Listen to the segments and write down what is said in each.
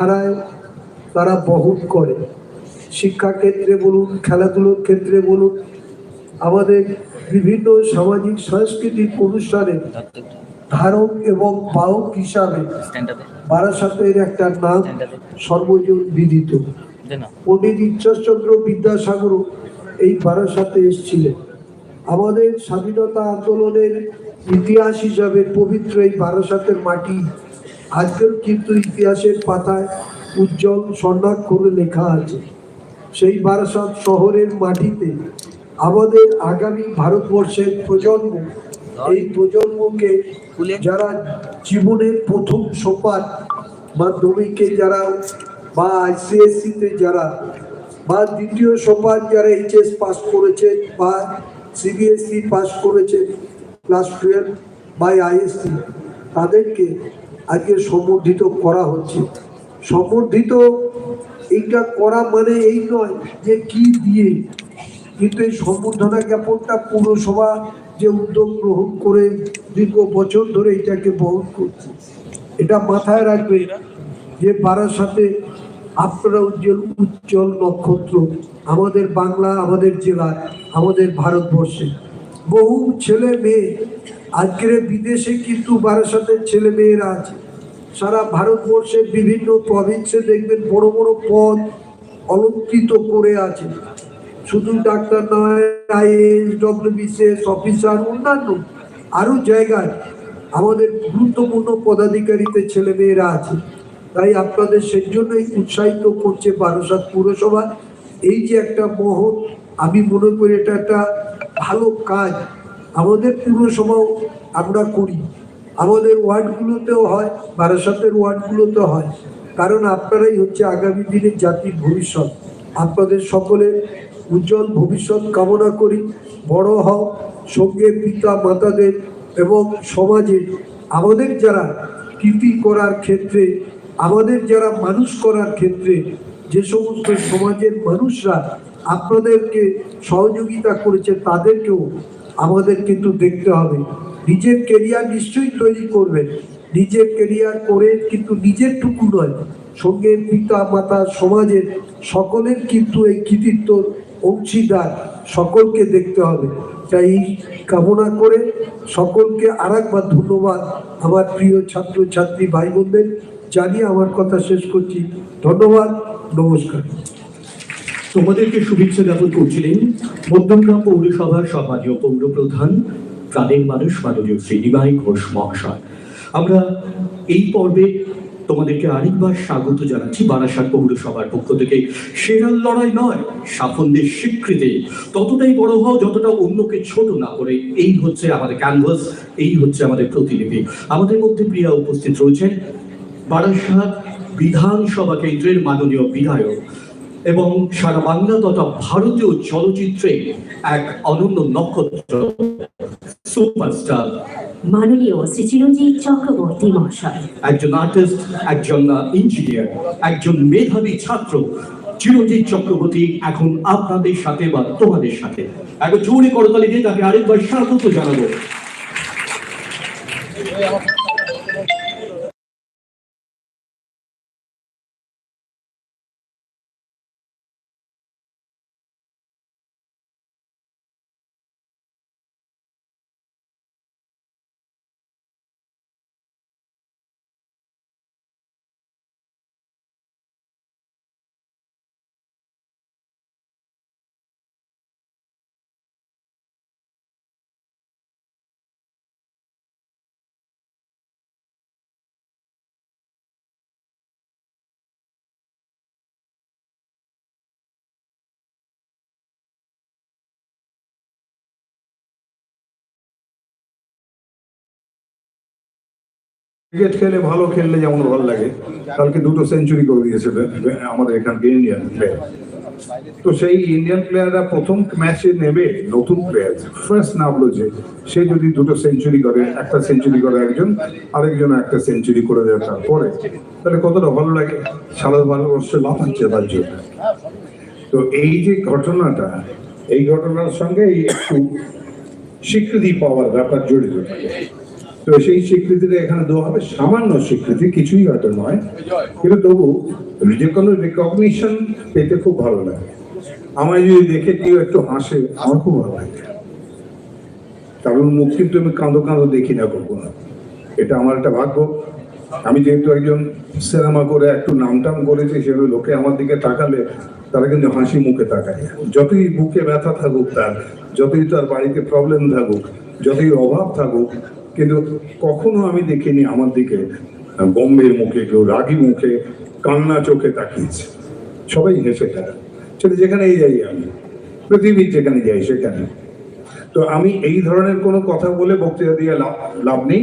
ধারায় তারা বহন করে। শিক্ষাক্ষেত্রে বলুন খেলাধুলোর ক্ষেত্রে বলুন আমাদের বিভিন্ন সামাজিক সাংস্কৃতিক অনুষ্ঠানে ধারক এবং বাহক হিসাবে বারাসাতের একটা নাম সর্বজন বিদিত। পণ্ডিত ঈশ্বরচন্দ্র বিদ্যাসাগর এই বারাসাতে এসেছিলেন। আমাদের স্বাধীনতা আন্দোলনের ইতিহাস হিসাবে পবিত্র এই বারাসাতের মাটি আজকেও কিন্তু ইতিহাসের পাতায় উজ্জ্বল স্বর্ণাক্ষরে লেখা আছে সেই বারাসাত শহরের মাটিতে আমাদের আগামী ভারতবর্ষের প্রজন্ম এই প্রজন্মকে যারা জীবনের প্রথম সোপান মাধ্যমিকে যারা বা আইসিএসসিতে যারা বা দ্বিতীয় সোপান যারা এইচএস পাস করেছেন বা সিবিএসসি পাস করেছেন ক্লাস টুয়েলভ বা আইএসসি তাদেরকে আজকে সম্বর্ধিত করা হচ্ছে। সম্বর্ধিত এইটা করা মানে এই নয় যে কি দিয়ে। কিন্তু এই সম্বর্ধনা জ্ঞাপনটা পুরসভা যে উদ্যোগ গ্রহণ করে দীর্ঘ বছর ধরে এটাকে বহন করছে। এটা মাথায় রাখবে যে বারাসাতে আপনারা উজ্জ্বল উজ্জ্বল নক্ষত্র আমাদের বাংলা, আমাদের জেলায় আমাদের ভারতবর্ষে। বহু ছেলে মেয়ে আজকের বিদেশে কিন্তু বারাসাতের ছেলে মেয়েরা আছে। সারা ভারতবর্ষের বিভিন্ন প্রভিন্সে দেখবেন বড় বড় পদ অলঙ্কৃত করে আছে। শুধু ডাক্তার নয় আইএস ডব্লিউবিসিএস অফিসার অন্যান্য আরও জায়গায় আমাদের গুরুত্বপূর্ণ পদাধিকারীতে ছেলেমেয়েরা আছে। তাই আপনাদের সেই জন্যই উৎসাহিত করছে বারাসাত পুরসভা। এই যে একটা মহৎ, আমি মনে করি এটা একটা ভালো কাজ। আমাদের পুরসভাও আমরা করি। আমাদের ওয়ার্ডগুলোতেও হয়, বারাসাতের ওয়ার্ডগুলোতেও হয়। কারণ আপনারাই হচ্ছে আগামী দিনের জাতির ভবিষ্যৎ। আপনাদের সকলের উজ্জ্বল ভবিষ্যৎ কামনা করি। বড় হও, সঙ্গে পিতা, মাতাদের এবং সমাজে আমাদের যারা কৃতি করার ক্ষেত্রে, আমাদের যারা মানুষ করার ক্ষেত্রে, যে সমস্ত সমাজের মানুষরা আপনাদেরকে সহযোগিতা করেছে, তাদেরকেও আমাদের কিন্তু দেখতে হবে। নিজের কেরিয়ার নিশ্চয়ই তৈরি করবেন। নিজের কেরিয়ার করে কিন্তু নিজের টুকু নয় সঙ্গে পিতা, মাতা, সমাজের সকলের কিন্তু এই কৃতিত্বর অংশীদার সকলকে দেখতে হবে। তাই এই কামনা করে সকলকে আর একবার ধন্যবাদ আমার প্রিয় ছাত্র ছাত্রী ভাই বোনদের জানিয়ে আমার কথা শেষ করছি। ধন্যবাদ, নমস্কার। তোমাদেরকে শুভেচ্ছা জ্ঞাপন করছিলেন মধ্যমগ্রাম পৌরসভার সম্মানীয় পৌর প্রধান প্রাণের মানুষ মাননীয় শ্রীনিবাই ঘোষ মহাশয়। আমরা এই পর্বে তোমাদেরকে আরেকবার স্বাগত জানাচ্ছি বারাসাত পৌরসভার পক্ষ থেকে। সেরাল লড়াই নয়, সাফল্যের স্বীকৃতি। ততটাই বড় হও যতটা অন্যকে ছোট না করে। এই হচ্ছে আমাদের ক্যানভাস এই হচ্ছে আমাদের প্রতিনিধি আমাদের মধ্যে প্রিয়া উপস্থিত রয়েছেন বারাসাত বিধানসভা কেন্দ্রের মাননীয় বিধায়ক এবং সারা বাংলা তথা ভারতীয় চলচ্চিত্রে এক অনন্য নক্ষত্র সুপারস্টার। মাননীয় শ্রী চিরঞ্জীব চক্রবর্তী মহাশয়। একজন আর্টিস্ট একজন ইঞ্জিনিয়ার একজন মেধাবী ছাত্র। চিরঞ্জিত চক্রবর্তী এখন আপনাদের সাথে বা তোমাদের সাথে। একবার জোরে করতালি দিয়ে তাকে আরেকবার স্বাগত জানাব। ক্রিকেট খেলে ভালো খেললে যেমন ভালো লাগে। কালকে দুটো সেঞ্চুরি করে দিয়েছে আমাদের এখানকে ইন্ডিয়ান প্লেয়ার তো সেই ইন্ডিয়ান প্লেয়াররা প্রথম ম্যাচে নেবে নতুন প্লেয়ার ফার্স্ট নামলো যে, সে যদি দুটো সেঞ্চুরি করে, একটা সেঞ্চুরি করে একজন, আরেকজন একটা সেঞ্চুরি করে দেয় তারপরে। তাহলে কতটা ভালো লাগে? সারা ভারতবর্ষে লাফাচ্ছে তার জন্য। তো এই যে ঘটনাটা, এই ঘটনার সঙ্গে এই একটু স্বীকৃতি পাওয়ার ব্যাপার জড়িত থাকে। তো সেই স্বীকৃতিটা এখানে দেওয়া হবে। সামান্য স্বীকৃতি, কিছুই হয়তো নয়। কিন্তু তবু যে কোনো রেকগনিশন পেতে খুব ভালো লাগে। আমায় যদি দেখে কেউ একটু হাসে, আমার খুব ভালো লাগে। কারণ মুখ কিন্তু আমি কাঁদো কাঁদো দেখি না কখনো। এটা আমার একটা ভাগ্য। আমি যেহেতু একজন সিনেমা করে একটু নামটাম করেছি সেগুলো লোকে আমার দিকে তাকালে তারা কিন্তু হাসি মুখে তাকায়। যতই বুকে ব্যথা থাকুক তার, যতই তার বাড়িতে প্রবলেম থাকুক, যতই অভাব থাকুক কিন্তু কখনো আমি দেখিনি আমার দিকে গম্ভীর মুখে, কেউ রাগী মুখে, কান্না চোখে তাকিয়েছে। সবাই হেসে থাকে সেটা যেখানেই যাই আমি পৃথিবীর যেখানে যাই সেখানে। তো আমি এই ধরনের কোনো কথা বলে বক্তৃতা দিয়ে লাভ লাভ নেই।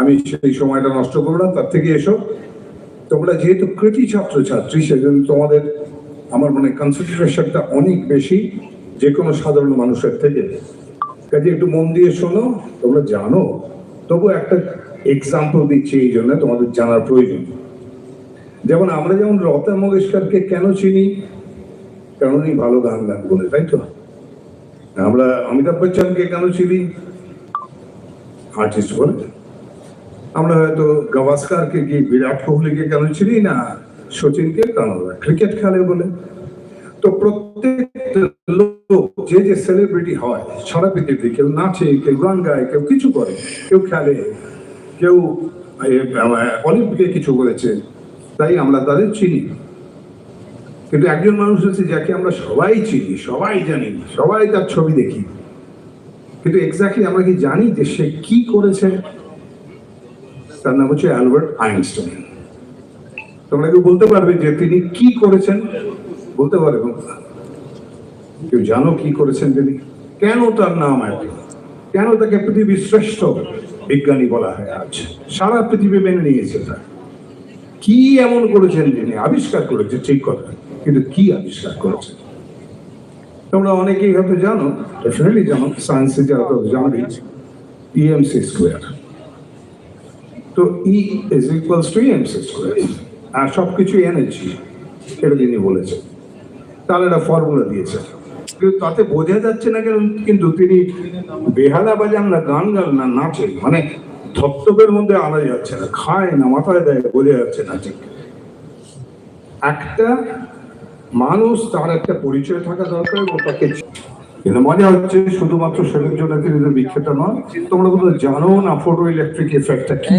আমি সেই সময়টা নষ্ট করব না, তার থেকে এসো। তোমরা যেহেতু কৃতি ছাত্র ছাত্রী সেজন্য তোমাদের আমার মনে কনসেন্ট্রেশনটা অনেক বেশি যে কোনো সাধারণ মানুষের থেকে। কাজে একটু মন দিয়ে শোনো, তোমরা জানো তবু একটা এক্সাম্পল দিচ্ছি এই জন্য তোমাদের জানার প্রয়োজন। যেমন আমরা যেমন লতা মঙ্গেশকরকে কেন চিনি? কারণ উনি ভালো গান গান বলে, তাই তো? আমরা অমিতাভ বচ্চনকে কেন চিনি? আর্টিস্ট বলে। আমরা হয়তো গাভাস্কারকে কি বিরাট কোহলিকে কেন চিনি না? সচিনকে ওরা ক্রিকেট খেলে বলে। তো প্রত্যেক লোক যে যে সেলিব্রিটি হয়, সারা পৃথিবীতে কেউ নাচে, কেউ গান গায়, কেউ কিছু করে, কেউ খেলে, কেউ অলিম্পিকে কিছু করেছে, তাই আমরা তাদের চিনি। কিন্তু একজন মানুষ আছে যাকে আমরা সবাই চিনি, সবাই জানি, সবাই তার ছবি দেখি। কিন্তু এক্স্যাক্টলি আমরা কি জানি যে সে কি করেছে? তার নাম হচ্ছে অ্যালবার্ট আইনস্টাইন। তোমরা কেউ বলতে পারবে যে তিনি কি করেছেন? বলতে পারবে। কেউ জানো কি করেছেন তিনি? কেন তার নাম এত? কেন তাকে পৃথিবীর শ্রেষ্ঠ বিজ্ঞানী বলা হয় আজ? সারা পৃথিবী মেনে নিয়েছে তা কি এমন করেছেন তিনি? আবিষ্কার করেছে, ঠিক কথা। কিন্তু কি আবিষ্কার করেছেন? তোমরা অনেকেই হয়তো জানো ডেফিনেটলি জানো সায়েন্সে যারা তো জানবে ইএমসি স্কোয়ার তো E is equals to MC square আর সব কিছু এনার্জি এটা তিনি বলেছেন। তাহলে একটা ফর্মুলা দিয়েছে কিন্তু তাতে বোঝা যাচ্ছে না কেন কিন্তু তিনি বেহালা বাজান না গান গান না নাচেন মানে ধপ্তবের মধ্যে আনা যাচ্ছে না খায় না মাথায় দেয় বোঝা যাচ্ছে না ঠিক। একটা মানুষ তার একটা পরিচয় থাকা দরকার এবং তাকে কিন্তু মজা হচ্ছে শুধুমাত্র সেটার জন্য তিনি বিখ্যাত নন তোমরা কোনো জানো না ফটো ইলেকট্রিক এফেক্টটা কি?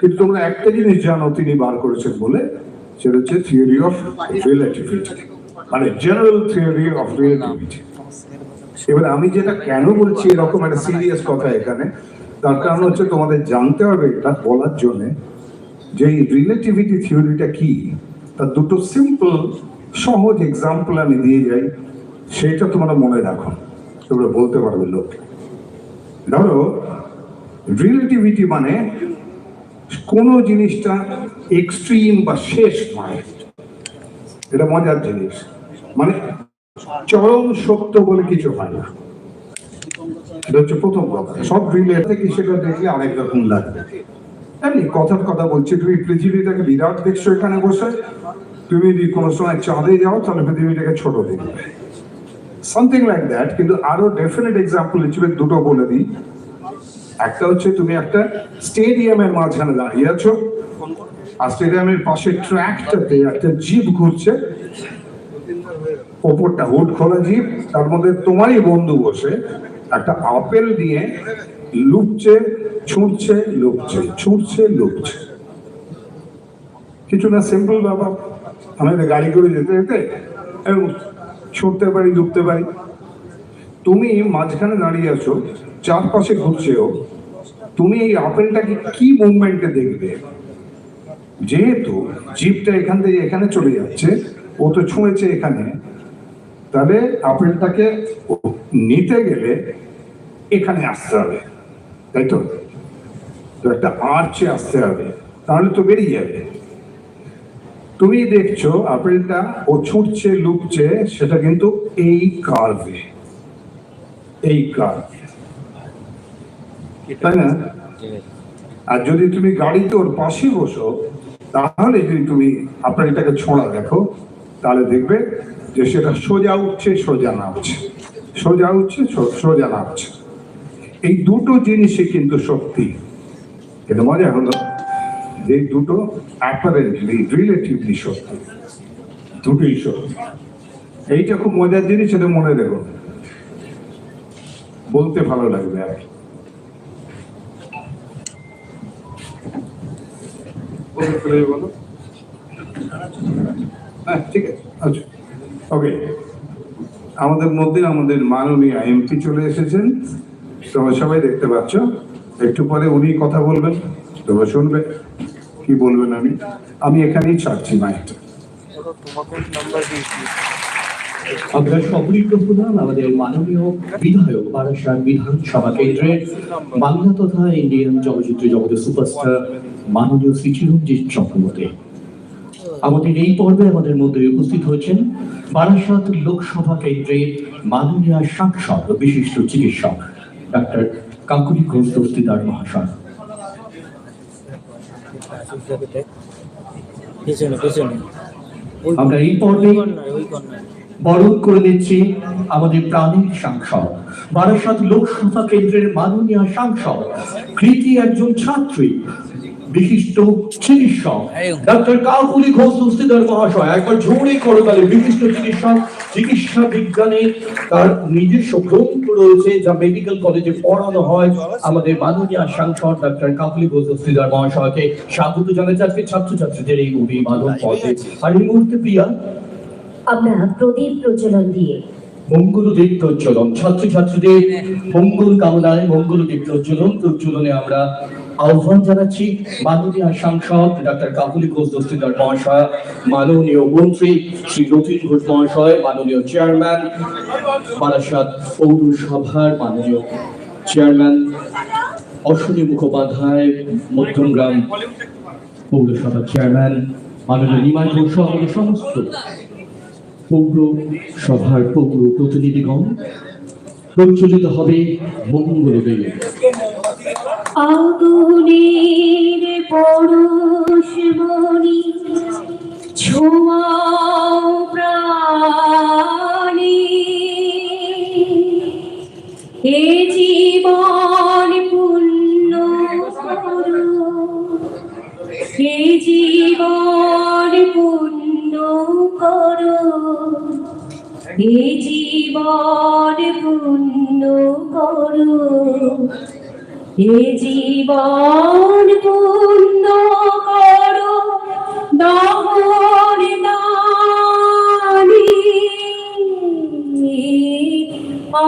কিন্তু তোমরা একটা জিনিস জানো তিনি বার করেছেন বলে সেটা হচ্ছে থিওরি অফ রিলেটিভিটি মানে জেনারেল থিওরি অফ রিলেটিভিটি এবার আমি যেটা কেন বলছি এরকম একটা সিরিয়াস কথা এখানে, তার কারণ হচ্ছে তোমাদের জানতে হবে এটা বলার জন্য যে এই রিলেটিভিটি থিওরিটা কি, তার দুটো সিম্পল সহজ এক্সাম্পল আমি দিয়ে যাই, সেটা তোমরা মনে রাখো, তোমরা বলতে পারবে লোক। ধরো রিলেটিভিটি মানে কোনো জিনিসটা এক্সট্রিম বা শেষ নয়। এটা মজার জিনিস। মানে চরম সত্য বলে কিছু হয় না। এটা প্রথম কথা। সব রিলেট থেকে সেটা দেখলে আরেক রকম লাগবে। এমনি কথার কথা বলছি, তুমি পৃথিবীটাকে বিরাট দেখছ এখানে বসে। তুমি যদি কোনো সময় চাঁদে যাও, তাহলে পৃথিবীটাকে ছোট দেখবে। সামথিং লাইক দ্যাট কিন্তু আরও ডেফিনেট এক্সাম্পল হিসেবে দুটো বলে দিই। একটা হচ্ছে তুমি একটা স্টেডিয়ামের মাঝখানে দাঁড়িয়ে আছো। আর স্টেডিয়ামের পাশে ট্র্যাকটাতে একটা জিপ ঘুরছে। ওপরটা হুড খোলা জিপ, তার মধ্যে তোমারই বন্ধু বসে একটা আপেল দিয়ে লুপছে, ছুটছে লুপছে ছুটছে, লুপছে। কিছু না সিম্পল ব্যাপার। আমাদের গাড়ি করে যেতে যেতে এবং ছুটতে পারি ডুবতে পারি। তুমি মাঝখানে দাঁড়িয়ে আছো, চারপাশে ঘুরছেও, তুমি এই আপেলটাকে কি মুভমেন্টে দেখবে? যেহেতু জিপটা এখান থেকে এখানে চলে যাচ্ছে, ও তো ছুঁয়েছে এখানে তাহলে আপেলটাকে নিতে গেলে এখানে আসতে হবে, তাই তো একটা আর্চে আসতে হবে, তাহলে তো বেরিয়ে যাবে। তুমি দেখছ আপেলটা ও ছুটছে, লুকছে, সেটা কিন্তু এই কার্ভে, এই কার্ভ। তাই না? আর যদি তুমি গাড়িতে ওর পাশে বসো, তাহলে যদি তুমি আপেলটাকে ছোঁড়া দেখো, তাহলে দেখবে যে সেটা সোজা উঠছে, সোজা নামছে সোজা উঠছে সোজা নামছে এই দুটো জিনিসই কিন্তু সত্যি কিন্তু মজা হলো যে দুটো অ্যাপারেন্টলি রিলেটিভলি সত্যি দুটোই সত্যি এইটা খুব মজার জিনিস এটা মনে রেখো। বলতে ভালো লাগবে আর হ্যাঁ ঠিক আছে আচ্ছা। ওকে আমাদের মধ্যে আমাদের মাননীয় এমপি চলে এসেছেন। তোমরা সবাই দেখতে পাচ্ছ। একটু পরে উনি কথা বলবেন। তোমরা শুনবে। কি বলবেন আমি? আমি এখানেই ছাড়ছি মাইকটা আমরা সকলেই প্রধান আমাদের মাননীয় বিধায়ক বাংলা তথা ইন্ডিয়ান চলচ্চিত্র জগতের সুপারস্টার মাননীয় শ্রী চিরঞ্জিত চক্রবর্তী। আমাদের এই পর্বে আমাদের মধ্যে উপস্থিত হয়েছেন বারাসাত লোকসভা কেন্দ্রের মাননীয় সাংসদ ও বিশিষ্ট চিকিৎসক ডাক্তার কাকুলি ঘোষ দস্তিদার মহাশয়। আমরা এই পর্বে বরণ করে নিচ্ছি আমাদের প্রাণীর সাংসদ বারাসাত লোকসভা কেন্দ্রের মাননীয় সাংসদ কৃতি একজন ছাত্রী বিশিষ্ট চিকিৎসক। ডাক্তার কাকুলি ঘোষ দস্তিদার মহাশয় একবার ঝোড়ে করতালে বিশিষ্ট চিকিৎসক চিকিৎসা বিজ্ঞানে তার নিজস্ব গ্রন্থ রয়েছে যা মেডিকেল কলেজে পড়ানো হয়। আমাদের মাননীয় সাংসদ ডাক্তার কাকুলি ঘোষ দস্তিদার মহাশয়কে স্বাগত জানাতে আজকে ছাত্রছাত্রীদের এই অভিবাদন পথে আর এই মুহূর্তে প্রিয়া? আমরা প্রদীপ প্রজ্বলন দিয়ে। মঙ্গল দ্বীপ প্রজ্বলন। ছাত্রছাত্রীদের মঙ্গল কামনায় মঙ্গল দ্বীপ প্রজ্বলন। প্রজ্বলনে আমরা আহ্বান জানাচ্ছি মাননীয় সাংসদ ডাক্তার কাকুলি ঘোষ দস্তিদার মহাশয়, মাননীয় মন্ত্রী শ্রী রতীন ঘোষ মহাশয়, মাননীয় চেয়ারম্যান, বারাসাত পৌরসভার মাননীয় চেয়ারম্যান অশ্বনী মুখোপাধ্যায়, মধ্যমগ্রাম পৌরসভার চেয়ারম্যান, মাননীয় নিমাই ঘোষ সহ সমস্ত পৌরসভার পৌর প্রতিনিধিগণ প্রচলিত হবে মঙ্গলদেব আগুনের পরশ মনি ছোঁয়াও প্রাণে। এ জীবন পুণ্য করো। হে জীবন পুণ্য করো। হে জীবন পুণ্য করো। হে জীবন পুণ্য করো দহর দানি।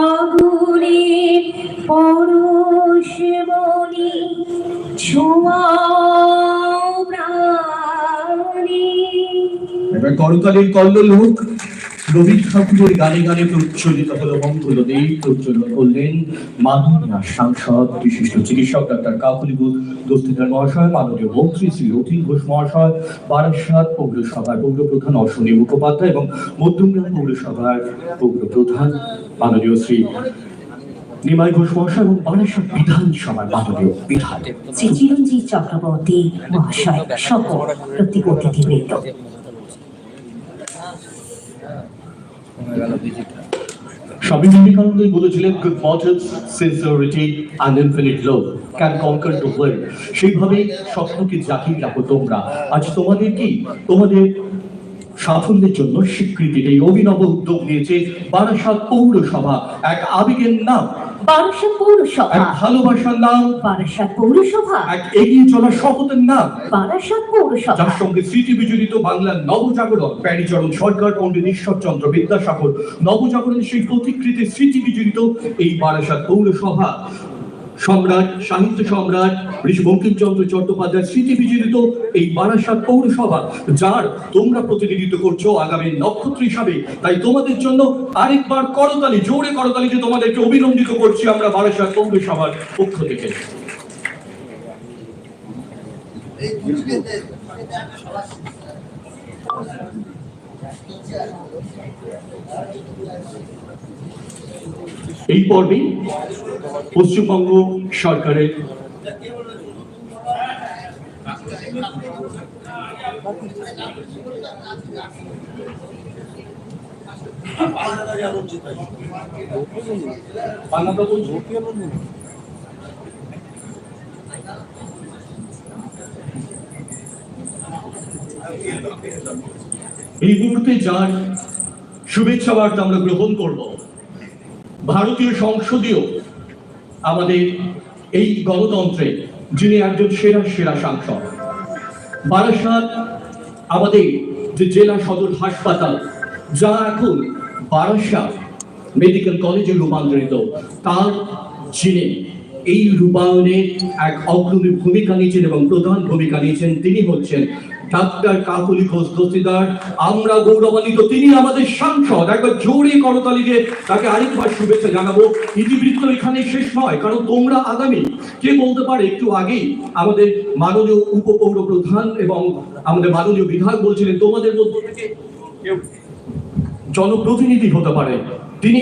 আগুনের পরশ মনি ছোঁয়াও প্রাণী। এবার করতালির কল্লোলোক রবি ঠাকুরের গানে গানে প্রচলিত হলো মঙ্গলদেব প্রচলন করলেন মাননীয় সাংসদ, বিশিষ্ট চিকিৎসক ডাক্তার কাকুলি দস্তিদার মহাশয়, মাননীয় মন্ত্রী শ্রী রথীন ঘোষ মহাশয়, বারাসাত পৌরসভার পৌর অশ্বনী মুখোপাধ্যায় এবং মধ্যমগ্রাম পৌরসভার পৌর প্রধান মাননীয় শ্রী নিমাই ঘোষ মহাশয় এবং বারাসাত বিধানসভার মাননীয় বিধায়ক। শ্রী চিরঞ্জিত চক্রবর্তী মহাশয় সহ প্রত্যেক অতিথিবৃন্দ। ক্যান কনকার সেইভাবে স্বপ্নকে জাগিয়ে রাখো তোমরা। আজ তোমাদের কি? তোমাদের সাফল্যের জন্য স্বীকৃতির এই অভিনব উদ্যোগ নিয়েছে বারাসাত পৌরসভা। এক আবেগের নাম বারাসাত পৌরসভা এক ভালোবাসার নাম। বারাসাত পৌরসভা এক এগিয়ে চলা শপথের নাম। বারাসাত পৌরসভা যার সঙ্গে স্মৃতি বিজড়িত বাংলার নবজাগরণ প্যারিচরণ সরকার পণ্ডিত ঈশ্বরচন্দ্র বিদ্যাসাগর নবজাগরণের সেই প্রতিকৃতি স্মৃতি বিজড়িত এই বারাসাত পৌরসভা সম্রাট, সাহিত্য সম্রাট বঙ্কিমচন্দ্র চট্টোপাধ্যায় স্মৃতি বিজড়িত এই বারাসাত পৌরসভা, যার তোমরা প্রতিনিধিত্ব করছ আগামী নক্ষত্র হিসাবে। তাই তোমাদের জন্য আরেকবার করতালি, জোরে করতালি যে তোমাদেরকে অভিনন্দিত করছি আমরা বারাসাত পৌরসভার পক্ষ থেকে। এই এই পর্বে পশ্চিমবঙ্গ সরকারের এই মুহূর্তে যার শুভেচ্ছা বার্তা আমরা গ্রহণ করব। ভারতীয় সংসদীয় আমাদের এই গণতন্ত্রে যিনি একজন সেরা সেরা সাংসদ, বারাসাত আমাদের যে জেলা সদর হাসপাতাল, যা এখন বারাসাত মেডিকেল কলেজে রূপান্তরিত, তার যিনি এই রূপায়ণে এক অগ্রণী ভূমিকা নিয়েছেন এবং প্রধান ভূমিকা নিয়েছেন তিনি হচ্ছেন ডাক্তার কাকুলি ঘোষ দস্তিদার। আমরা গৌরবান্বিত, তিনি আমাদের সাংসদ। একবার জোরে করতালি দিয়ে তাকে আরেকবার শুভেচ্ছা জানাব। ইতিবৃত্ত এখানে শেষ নয়, কারণ তোমরা আগামী, কে বলতে পারে একটু আগেই আমাদের মাননীয় উপপৌর প্রধান এবং আমাদের মাননীয় বিধায়ক বলছিলেন, তোমাদের মধ্য থেকে জনপ্রতিনিধি হতে পারে। তিনি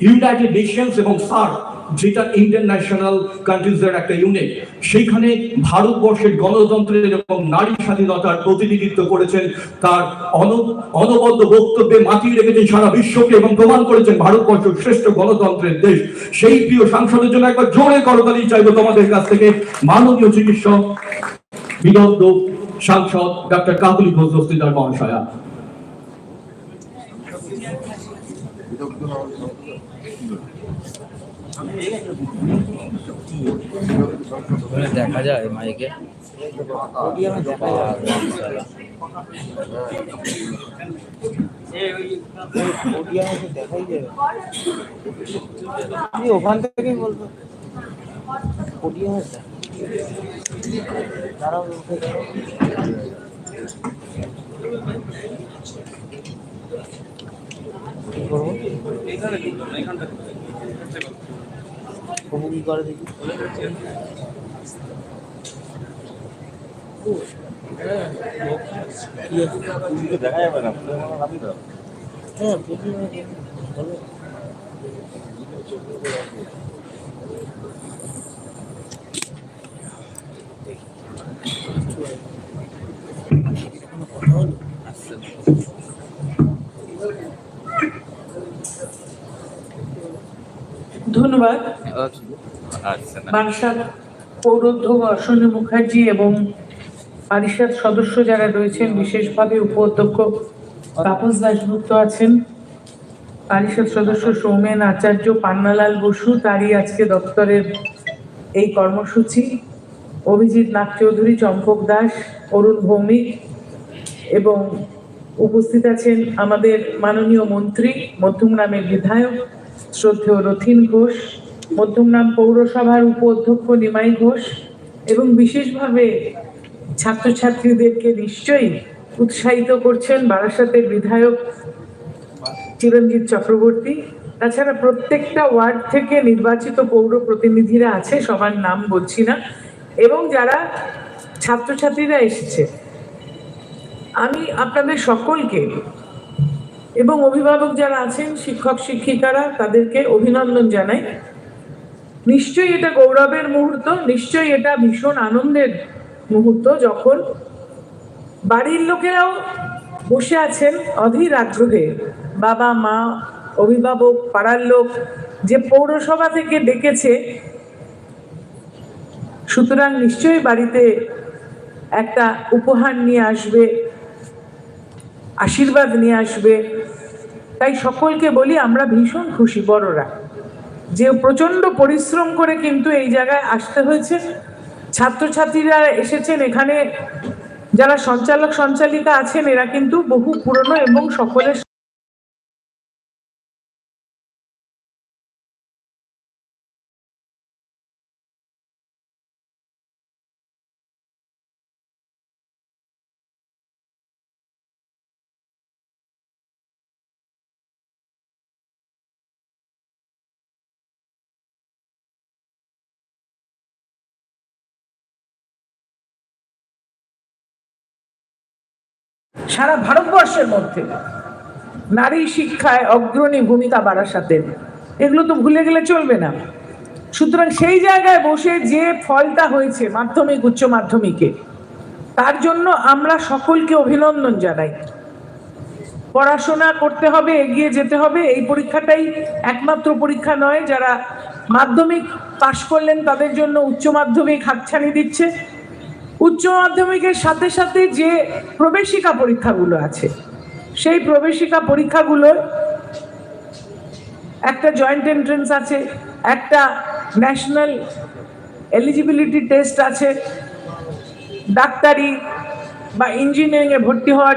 ইউনাইটেড নেশনস এবং সার যেটা ইন্টারন্যাশনাল কান্ট্রিজের একটা ইউনিট সেইখানে ভারতবর্ষের গণতন্ত্রের এবং নারী স্বাধীনতার প্রতিনিধিত্ব করেছেন। তার অন- অনবদ্য বক্তব্যে মাতিয়ে রেখেছেন সারা বিশ্বকে এবং প্রমাণ করেছেন ভারতবর্ষ শ্রেষ্ঠ গণতন্ত্রের দেশ। সেই প্রিয় সাংসদের জন্য একবার জোরে করতালি চাইব তোমাদের কাছ থেকে। মাননীয় চিকিৎসক বিদগ্ধ সাংসদ ডক্টর কাকুলি ঘোষ, দস্তিদার মহাশয়া। দেখা যায় মাইকে। দেখা যায় তুমি ওখান থেকেই বলব পডিয়ামে দাঁড়াও দাঁড়াও। কি করে দেখি না হ্যাঁ ধন্যবাদ বারাসাত পৌরোধ্যক্ষ অশ্বনী মুখার্জি এবং পারিষদ সদস্য যারা রয়েছেন, বিশেষভাবে উপাধ্যক্ষ তাপস দাশগুপ্ত আছেন পারিষদ সদস্য সৌমেন আচার্য পান্নালাল বসু, তারই আজকে দপ্তরের এই কর্মসূচি। অভিজিৎ নাগ চৌধুরী চম্পক দাস অরুণ ভৌমিক এবং উপস্থিত আছেন আমাদের মাননীয় মন্ত্রী, মধ্যমগ্রামের বিধায়ক শ্রদ্ধেয় রথিন ঘোষ। মধ্যমগ্রাম পৌরসভার উপ অধ্যক্ষ নিমাই ঘোষ এবং বিশেষভাবে ছাত্রছাত্রীদেরকে নিশ্চয়ই উৎসাহিত করছেন বারাসাতের বিধায়ক চিরঞ্জিত চক্রবর্তী। তাছাড়া প্রত্যেকটা ওয়ার্ড থেকে নির্বাচিত পৌর প্রতিনিধিরা আছে, সবার নাম বলছি না, এবং যারা ছাত্রছাত্রীরা এসেছে। আমি আপনাদের সকলকে এবং অভিভাবক যারা আছেন, শিক্ষক, শিক্ষিকারা, তাদেরকে অভিনন্দন জানাই। নিশ্চয়ই এটা গৌরবের মুহূর্ত, নিশ্চয়ই এটা ভীষণ আনন্দের মুহূর্ত যখন বাড়ির লোকেরাও বসে আছেন অধীর আগ্রহে। বাবা, মা, অভিভাবক, পাড়ার লোক যে পৌরসভা থেকে ডেকেছে, সুতরাং নিশ্চয়ই বাড়িতে একটা উপহার নিয়ে আসবে, আশীর্বাদ নিয়ে আসবে। তাই সকলকে বলি, আমরা ভীষণ খুশি, বড়রা। যে প্রচণ্ড পরিশ্রম করে কিন্তু এই জায়গায় আসতে হয়েছে। ছাত্রছাত্রীরা এসেছেন এখানে, যারা সঞ্চালক সঞ্চালিকা আছেন, এরা কিন্তু বহু পুরনো এবং সকলের সারা ভারতবর্ষের মধ্যে নারী শিক্ষায় অগ্রণী ভূমিকা বারাসাতের এগুলো তো ভুলে গেলে চলবে না। সুতরাং সেই জায়গায় বসে যে ফলটা হয়েছে মাধ্যমিক, উচ্চ মাধ্যমিকে, তার জন্য আমরা সকলকে অভিনন্দন জানাই। পড়াশোনা করতে হবে, এগিয়ে যেতে হবে। এই পরীক্ষাটাই একমাত্র পরীক্ষা নয়, যারা মাধ্যমিক পাশ করলেন তাদের জন্য উচ্চ মাধ্যমিক হাতছানি দিচ্ছে। উচ্চ মাধ্যমিকের সাথে সাথে যে প্রবেশিকা পরীক্ষাগুলো আছে, সেই প্রবেশিকা পরীক্ষাগুলোর একটা জয়েন্ট এন্ট্রেন্স আছে, একটা ন্যাশনাল এলিজিবিলিটি টেস্ট আছে, ডাক্তারি বা ইঞ্জিনিয়ারিংয়ে ভর্তি হওয়ার